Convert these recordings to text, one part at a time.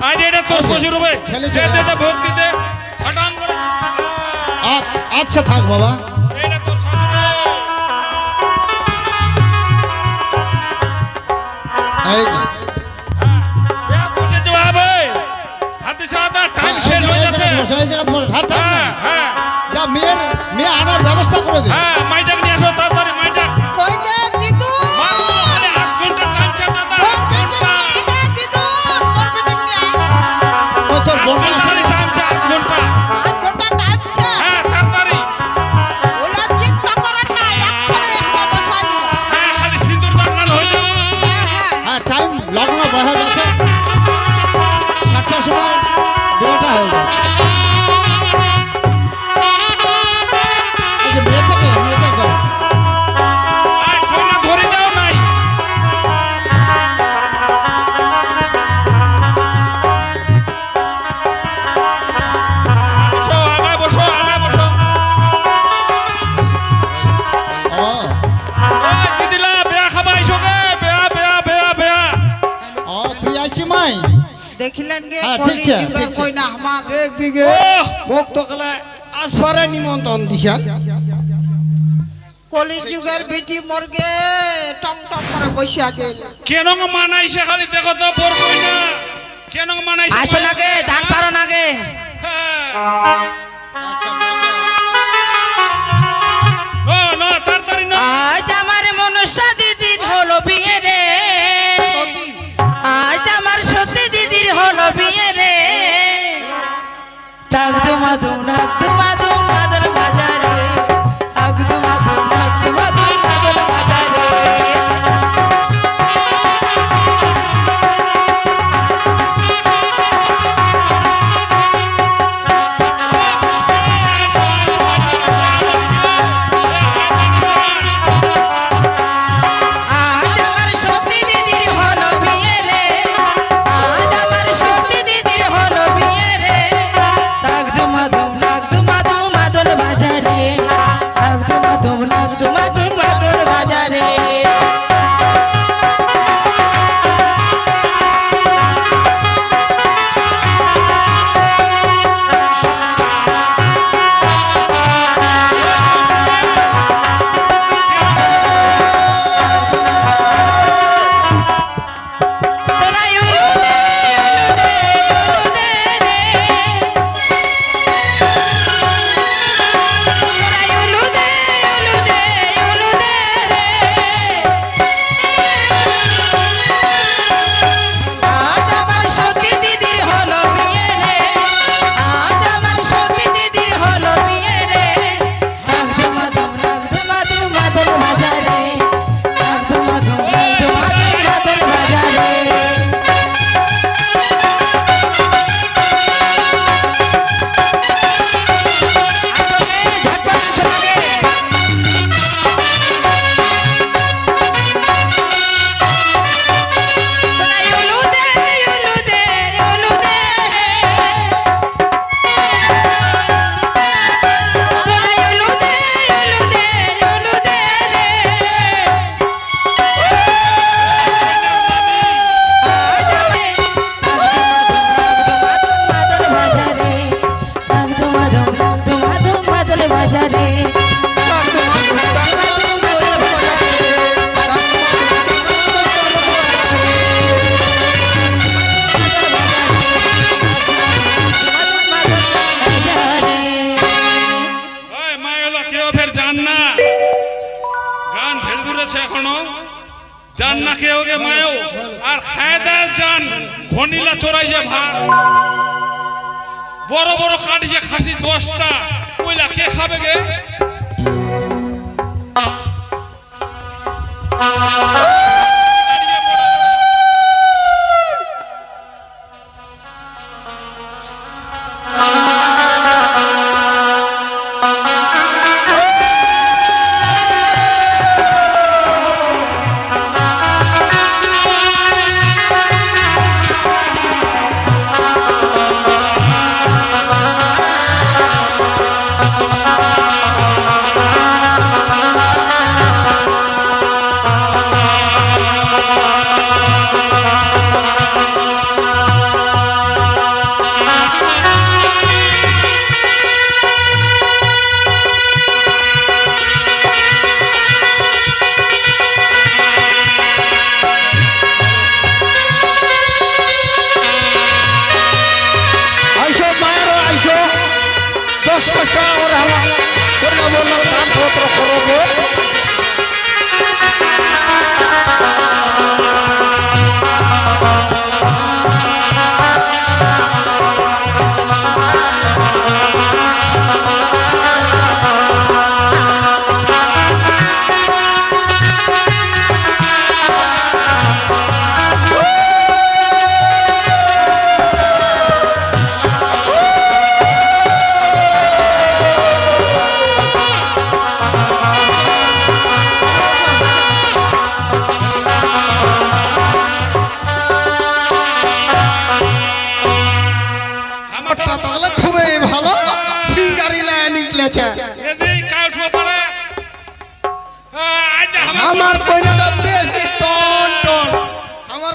আজ এটা তোর শ্বশুর হবে করে আচ্ছা থাক বাবা। এটা তোর এই যে। হয়ে। হ্যাঁ হ্যাঁ যা মেয়ের মেয়ে আনার ব্যবস্থা করে দে। হ্যাঁ মাইটাক নিয়ে আসো তাড়াতাড়ি কই ও তোর আধ বোন আধ ঘণ্টা আধ ঘণ্টা টাইম ছে হ্যাঁ তাড়াতাড়ি। ওলা চিন্তা করেন না এক্ষণে আমরা বসা হ্যাঁ খালি সিঁদুর দান হয়ে যাবে। হ্যাঁ হ্যাঁ। টাইম লগ্ন বসা আসপারে নিমন্ত্রণ দিছান। কলি যুগের বেটি মরগে টং টং করে বসিয়া গেল কেন মানাইছে খালি দেখো তো বর কইনা কেন মানাইছে আসো নাগে ধান পারো নাগে। নো নো তাড়াতাড়ি না। আজ আমার মনসা দিদির হলো বিয়ে রে। সতী। আজ আমার সত্যি দিদির হলো বিয়ে রে। তাগদু মাদু নাগদু গান এখনও জান না কেউ গে মায়ও। আর খায়দার জান ঘনিলা চড়াইছে ভাত। বড় বড় কাটিছে খাসি দশটা, কইলা কে খাবে গে?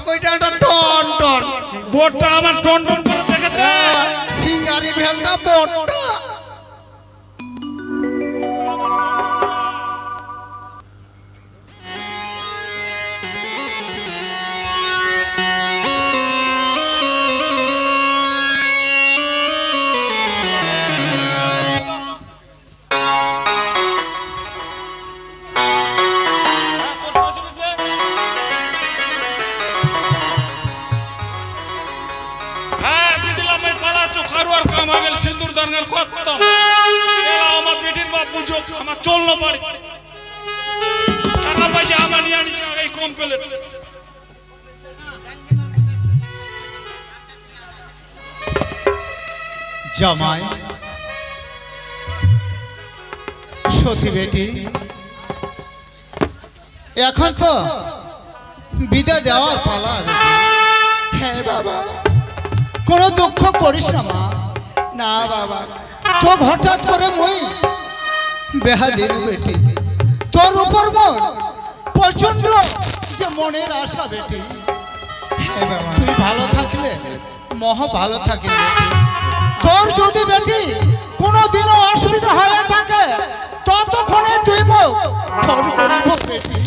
আমার একটা টন টন। বোর্ডটা আমার টন টন করে দেখেছে? সিঙ্গারি ভেলটা বড়টা কত আমার বেটির বাপ বুঝো আমার পারে। টাকা পয়সা আমার নিয়ে আনিস এই কম পেলে। জামাই সতী বেটি এখন তো বিদায় দেওয়ার পালা হ্যাঁ বাবা। কোনো দুঃখ করিস না মা। না বাবা। তো হঠাৎ করে মই বেহা দিলু বেটি। তোর উপর মন প্রচণ্ড যে মনের আশা বেটি। হ্যাঁ বাবা। তুই ভালো থাকলে মহ ভালো থাকে বেটি। তোর যদি বেটি কোনো কোনোদিনও অসুবিধা হয়ে থাকে ততক্ষণে তুই ফোন করিব বেটি।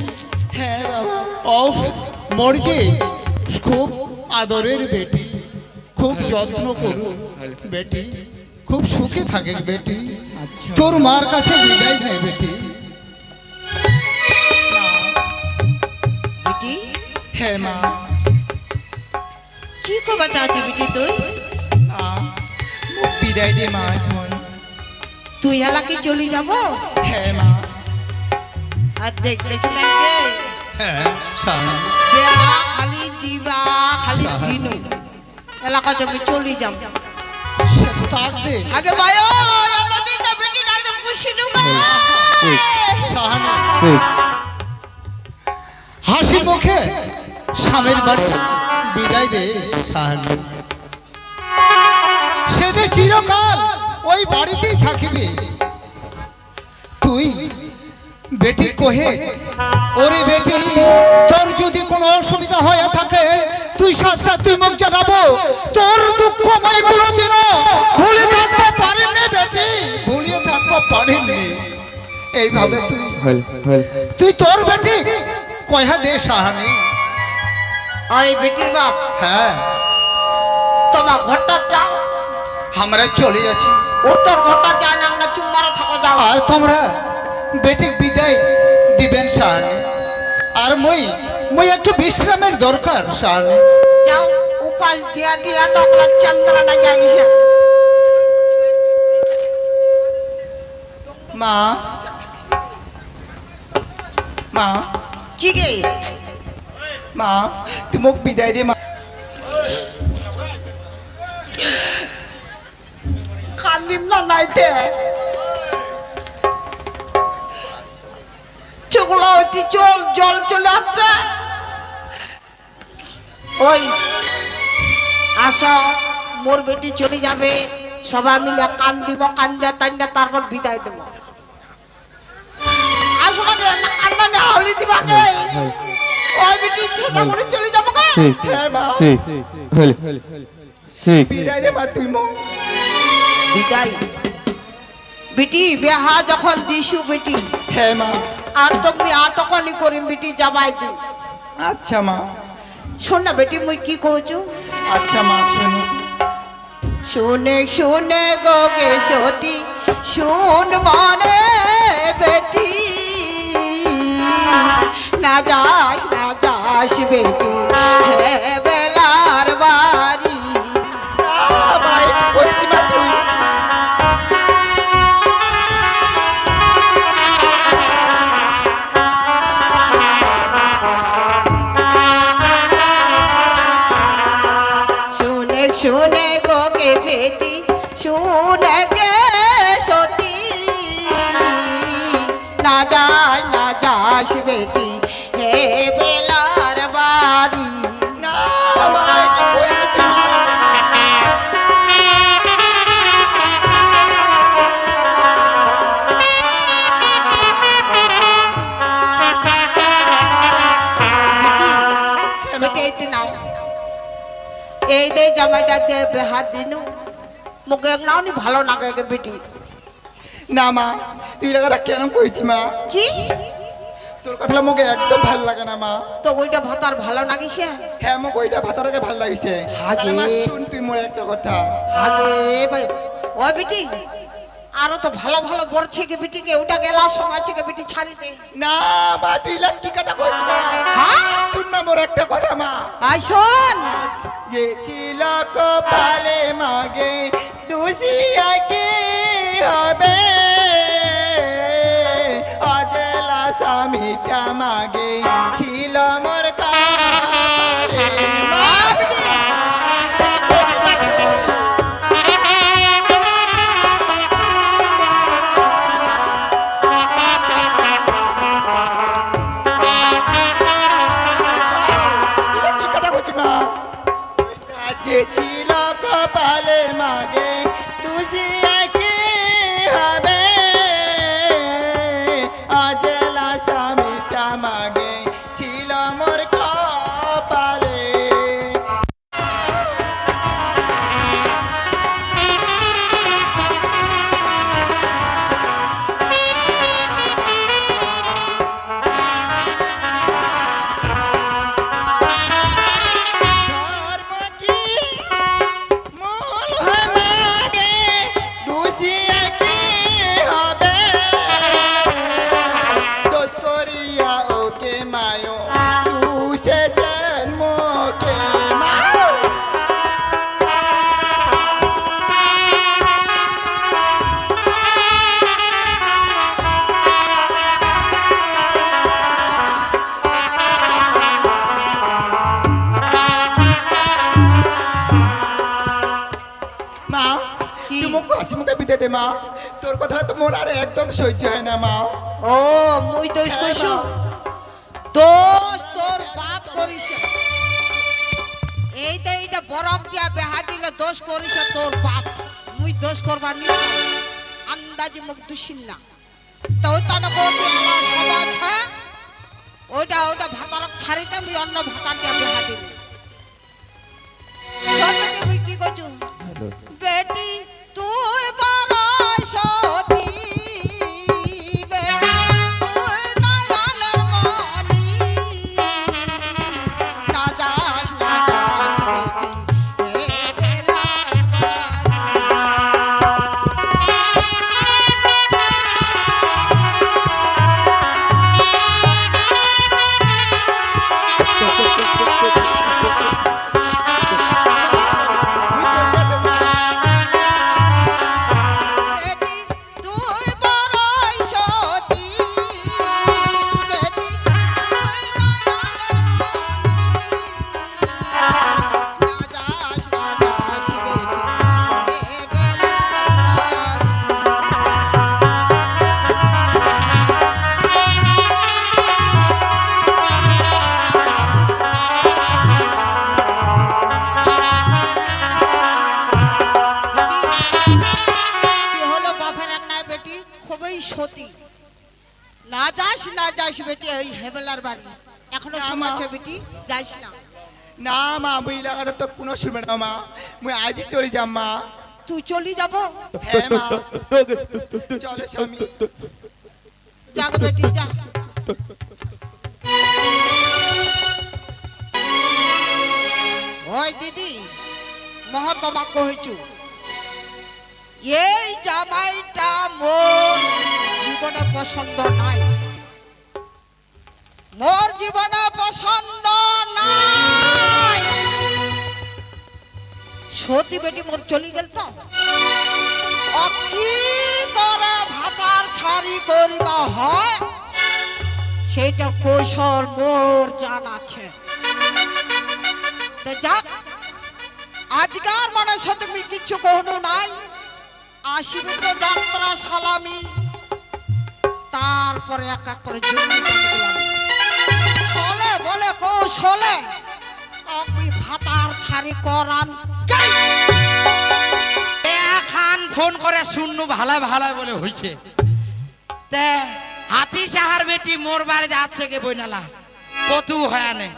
হ্যাঁ বাবা। ও মর্জি খুব আদরের বেটি। খুব যত্ন করু বেটি। খুব সুখে থাকে বেটি। তোর মার কাছে বিদায় নেই বেটি। বিটি? হ্যাঁ মা। কি খবর চাচ্ছি বিটি তুই বিদায় দে মা এখন। তুই হেলা কি চলি যাব? হ্যাঁ মা। আর দেখ দেখিলেন কে হ্যাঁ খালি দিবা খালি দিনু। এলাকা জমি চলি যাব আগে ভাই এতদিন তো বেটি একদম খুশি নুগা হাসি মুখে স্বামীর বাড়ি। বিদায় দে সে যে চিরকাল ওই বাড়িতেই থাকিবে। তুই বেটি কহে ওরে বেটি তোর যদি কোনো অসুবিধা হয়ে থাকে তুই সাথ সাথ তুই মুখ জানাব। তোর দুঃখময় কোনোদিনও ভুলে থাকব পারেননি বেটি। ভুলিয়ে থাকব পারেননি এইভাবে তুই তুই তোর বেটি কয়া দে সাহানি? ওই বেটির বাপ? হ্যাঁ। তোমার ঘরটা যাও আমরা চলে যাচ্ছি। উত্তর ঘরটা যায় না আমরা চুম্মারা থাকো যাও। আর তোমরা বেটিক বিদায় দিবেন সাহানি আর মই মই একটু বিশ্রামের দরকার সাহানি যাও উপাস দিয়া দিয়া তো আপনার চন্দ্রনা জাগিছে। মা। মা। কি গে? মা তুই মোক বিদায় দে মা। কান্দিম না নাইতে? চোখগুলো হইতে জল জল চলে আসছে। ওই আসো মোর বেটি চলে যাবে। সবাই মিলে কান দিব কান্দে টান্দে তারপর বিদায় দেবো। আসো না যে, কান্না না হলি দিবা ওই বেটি ছেদা করে চলে যাব হ্যাঁ বিদায় মা তুই বিদায়। বেটি বেহা যখন দিছু বেটি। হ্যাঁ মা। আর তুমি আটকনি করিম বেটি যাবাই দিন আচ্ছা মা। শোন না বেটি মুই কি কହୁছু আচ্ছা মা শোনো। শুনে শুনে গো গে সতী শুন মনে বেটি। না যাস না যাস বেটি হে যাস বেটি হে বেলার বাড়ি। এই দে জামাইটা দে বেহাত দিনু মুখে নাও নি ভালো না বেটি। না মা তুই কেন কইছি মা? কি? তোর কথা মোকে একদম ভালো লাগে না মা। তো ওইটা ভাতার ভালো নাগিছে হ্যাঁ মোক ওইটা ভাতরকে ভালো লাগিছে। হাগে। শুন তুই মোর একটা কথা। আগে ভাই। ও বেটি আরও তো ভালো ভালো বেটিকে ওটা গেলা সময় থেকে বিটি ছাড়ি দে না মা তুই লাগ কি কথা কইছি মা হ্যাঁ? শুন না মোর একটা কথা মা। আই শোন। যে ছিল কপালে মাগে দুসিয়া স্বামীটা মাগে মা তোর কথা তো মোর আর একদম সহ্য হয় না মা। ও মুই দোষ কইছু? দোষ তোর বাপ করিস এই তো এইটা বরক দিয়া বেহা দিলে দোষ করিস তোর বাপ। মুই দোষ করবার নি। আন্দাজি মুখ দুশিন না। তো তানে কোতি আমার সব আছে ওইটা ওইটা ভাতারক ছাড়িতে মুই অন্য ভাতার দিয়া বেহা দিব বেটি মুই কি কইছু? না মা মুই লাগাতে তো কোনো শুনবে না মা। মুই আজই চলে যাম মা। তুই চলি যাব? হ্যাঁ মা। চলে স্বামী। যাক বেটি যা। ওই দিদি মহতমা কহেছু এই জামাইটা মোর জীবনে পছন্দ নাই। মোর জীবনে পছন্দ নাই। সতী বেটি মোর চলি গেল তো। অকি করে ভাতার ছাড়ি করিবা হয়? সেটা কৌশল মোর জান আছে। তো যাক, আজকার মনে তুমি কিচ্ছু কহনো নাই। আসিবে তো যাত্রা, সালামি, তারপরে এক এক করে বলে কৌশলে, আমি ভাতার ছাড়ি করান ফোন করে শুননু ভালো ভালো বলে হইছে। তে, হাতি সাহার বেটি মোর বাড়ি যাচ্ছে কে বইনালা? কতু হয় নে।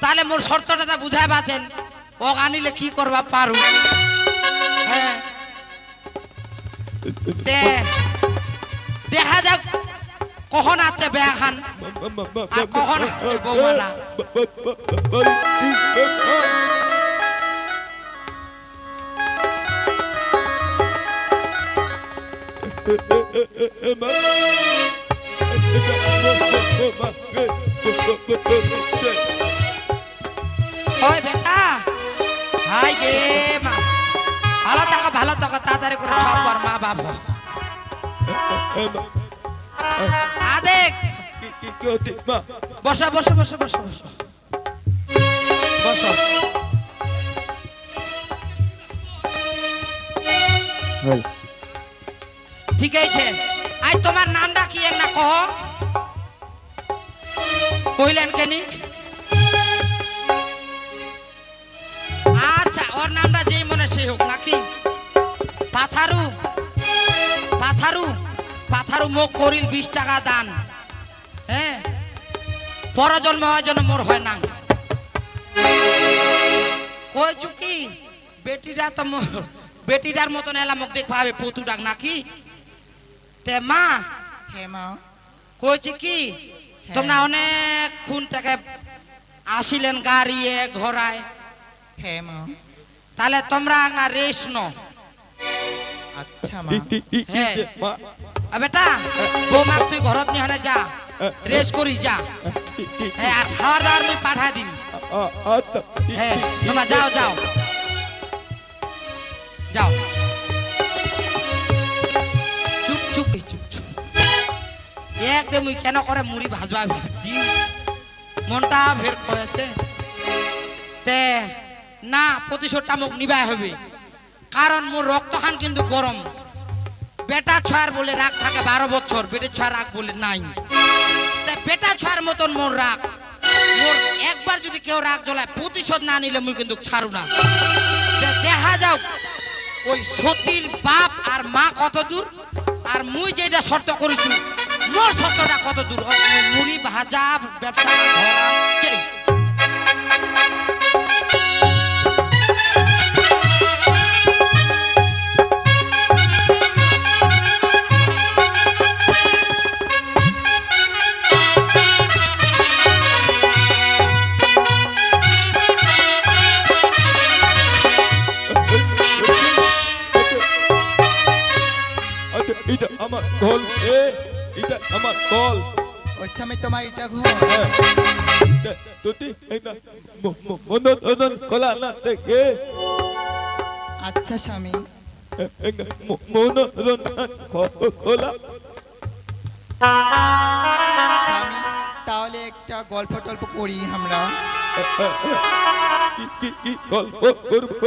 তাহলে মোর শর্তটা বুঝাই পাচ্ছেন ও আনিলে কি করবা পারু? হ্যাঁ। দেখা যাক কখন আছে বেয়া খান আর কখন আছে বৌমালা। ওই বেটা, হাই গে মা। ভালো থাকো ভালো থাকো, তাড়াতাড়ি করে ছপর মা বাপ হো। আদেক। বসো বসো বসো বসো বসো। বসো। ঠিক আছে। আই, তোমার নামটা কি না কহ? কইলেন কেনি? আচ্ছা ওর নামটা যেই মনে সেই হোক, নাকি? পাথারু। পাথারু। পাথারু মোক করিল বিশ টাকা দান। হ্যাঁ পরজন্ম হয় যেন মোর হয় না। কই চুকি বেটিটা তো মোর বেটিটার মতন এলা মোক দেখবা হবে পতু ডাক নাকি? তে মা। হ্যাঁ মা। কইছি কি? তোমরা অনেক খুন থেকে আসিলেন গাড়িয়ে ঘোড়ায়। হ্যাঁ মা। তাহলে তোমরা না রেস ন আচ্ছা মা। হ্যাঁ বেটা বৌমাক তুই ঘরত নিয়ে যা। রেস করিস যা। হ্যাঁ আর খাওয়ার দাওয়ার মুই পাঠাই দিম। হ্যাঁ তোমরা যাও যাও। একদম মুই কেন করে মুড়ি ভাজবা দিম। মনটা ফের কয়েছে তে, না, প্রতিশোধটা মুখ নিবাই হবে। কারণ মোর রক্তখান কিন্তু গরম বেটা ছয়ার বলে রাগ থাকে বারো বছর বেটের ছয়ার রাগ বলে নাই। তা, বেটা ছয়ার মতন মোর রাগ মোর একবার যদি কেউ রাগ জ্বলায় প্রতিশোধ না নিলে মুই কিন্তু ছাড়ু না। দেখা যাও ওই সতীর বাপ আর মা কত দূর আর মুই যেটা শর্ত করেছি মোর শর্তটা কত দূর মুড়ি ভাজা ব্যবসা? এটা আমার এ এটা আমার কল। ওই সময় তোমার এটা ঘর তুই এটা মনোনয়ন কলা না দেখে। আচ্ছা স্বামী। কলা। স্বামী তাহলে একটা গল্প টল্প করি আমরা। কি কি কি গল্প করব